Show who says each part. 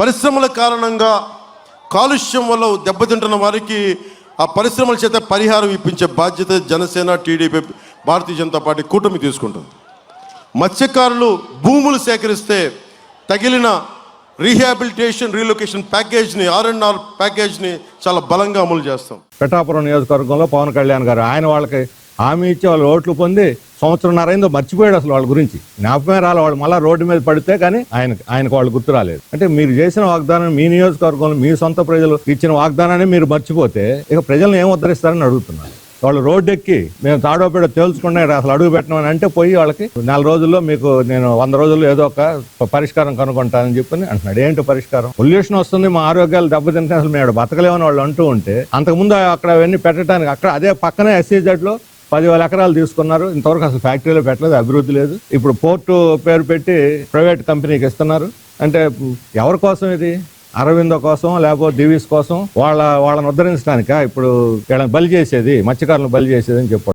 Speaker 1: పరిశ్రమల కారణంగా కాలుష్యం వల్ల దెబ్బతింటున్న వారికి ఆ పరిశ్రమల చేత పరిహారం ఇప్పించే బాధ్యత జనసేన టీడీపీ భారతీయ జనతా పార్టీ కూటమి తీసుకుంటుంది. మత్స్యకారులు భూములు సేకరిస్తే తగిలిన రీహాబిలిటేషన్ రీలొకేషన్ ప్యాకేజ్ని ఆర్ ప్యాకేజ్ని చాలా బలంగా అమలు చేస్తాం.
Speaker 2: పెటాపురం నియోజకవర్గంలో పవన్ కళ్యాణ్ గారు ఆయన వాళ్ళకి హామీ ఇచ్చి వాళ్ళు ఓట్లు పొంది సంవత్సరంన్నర అయిందో మర్చిపోయాడు అసలు వాళ్ళ గురించి. జ్ఞాపకమే రాలే వాళ్ళు మళ్ళీ రోడ్డు మీద పడితే కానీ ఆయన ఆయనకు వాళ్ళు గుర్తు రాలేదు. అంటే మీరు చేసిన వాగ్దానం మీ నియోజకవర్గంలో మీ సొంత ప్రజలు ఇచ్చిన వాగ్దానాన్ని మీరు మర్చిపోతే ఇక ప్రజలను ఏం ఉద్ధరిస్తారని అడుగుతున్నారు. వాళ్ళు రోడ్డు ఎక్కి మేము తాడోపేడ తేల్చుకున్నా అసలు అడుగు పెట్టినామని అంటే పోయి వాళ్ళకి నెల రోజుల్లో మీకు నేను వంద రోజుల్లో ఏదో ఒక పరిష్కారం కనుక్కుంటానని చెప్పి అంటున్నాడు. ఏంటి పరిష్కారం? పొల్యూషన్ వస్తుంది మా ఆరోగ్యాలు దెబ్బతింటే అసలు మేము బతకలేమని వాళ్ళు అంటూ ఉంటే అంతకుముందు అక్కడ అవన్నీ పెట్టడానికి అక్కడ అదే పక్కనే ఎస్సీజెడ్లో లో పదివేల ఎకరాలు తీసుకున్నారు. ఇంతవరకు అసలు ఫ్యాక్టరీలో పెట్టలేదు అభివృద్ధి లేదు. ఇప్పుడు పోర్టు పేరు పెట్టి ప్రైవేట్ కంపెనీకి ఇస్తున్నారు. అంటే ఎవరి కోసం ఇది? అరవిందో కోసం లేకపోతే దివీస్ కోసం? వాళ్ళ వాళ్ళని ఉద్ధరించడానిక? ఇప్పుడు వీళ్ళని బలి చేసేది మత్స్యకారులను బలి చేసేది అని చెప్పాడు